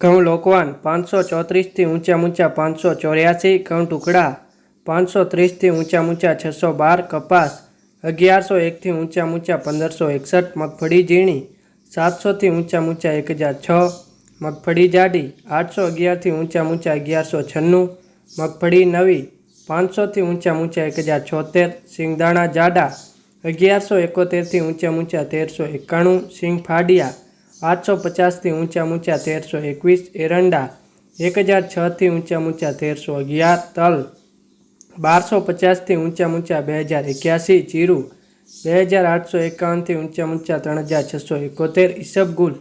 ઘઉં લોકવાન પાંચસો ચોત્રીસથી ઊંચા ઊંચા પાંચસો ચોર્યાસી, ઘઉં ટુકડા પાંચસો ત્રીસથી ઊંચા ઊંચા છસો બાર, કપાસ અગિયારસો એકથી ઊંચા ઊંચા પંદરસો એકસઠ, મગફળી ઝીણી સાતસોથી ઊંચા ઊંચા એક હજાર છ, મગફળી જાડી આઠસો અગિયારથી ઊંચા ઊંચા અગિયારસો છન્નું, મગફળી નવી પાંચસોથી ઊંચા ઊંચા એક હજાર છોતેર, સિંગદાણા જાડા અગિયારસો એકોતેરથી ઊંચા ઊંચા તેરસો એકાણું, સિંગ ફાડિયા આઠસો પચાસથી ઊંચા ઊંચા તેરસો એકવીસ એરંડા એક હજાર છથી ઊંચા ઊંચા તેરસો અગિયાર તલ બારસો પચાસથી ઊંચા ઊંચા બે હજાર એક્યાસી જીરું બે હજાર આઠસો એકાવનથી ઊંચા ઊંચા ત્રણ હજાર છસો એકોતેર ઈસબગુલ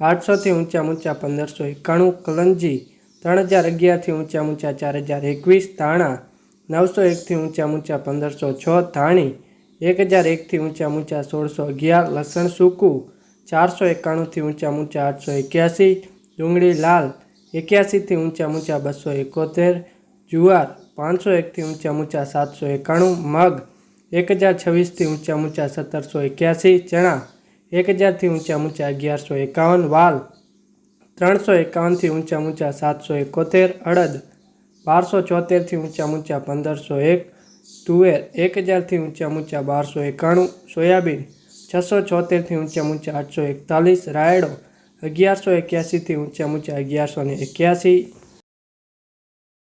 આઠસોથી ઊંચા ઊંચા પંદરસો એકાણું કલંજી ત્રણ હજાર અગિયારથી ઊંચા ઊંચા ચાર હજાર એકવીસ ધાણા નવસો એકથી ઊંચા ઊંચા પંદરસો છ ધાણી એક હજાર એકથી ઊંચા ઊંચા સોળસો અગિયાર લસણ સૂકું ચારસો એકાણુંથી ઊંચા ઊંચા આઠસો એક્યાસી ડુંગળી લાલ એક્યાસીથી ઊંચા ઊંચા બસો એકોતેર જુવાર પાંચસો એકથી ઊંચા ઊંચા સાતસો એકાણું મગ એક હજાર છવ્વીસથી ઊંચા ઊંચા સત્તરસો એક્યાસી ચણા એક હજારથી ઊંચા ઊંચા અગિયારસો એકાવન વાલ ત્રણસો એકાવનથી ઊંચા ઊંચા સાતસો એકોતેર અડદ બારસો ચોતેરથી ઊંચા ઊંચા પંદરસો એક તુવેર એક હજારથી ઊંચા ઊંચા બારસો એકાણું સોયાબીન છસો છોતેરથી ઊંચા ઊંચા આઠસો એકતાલીસ રાયડો અગિયારસો એક્યાસીથી ઊંચા ઊંચા અગિયારસો ને એક્યાસી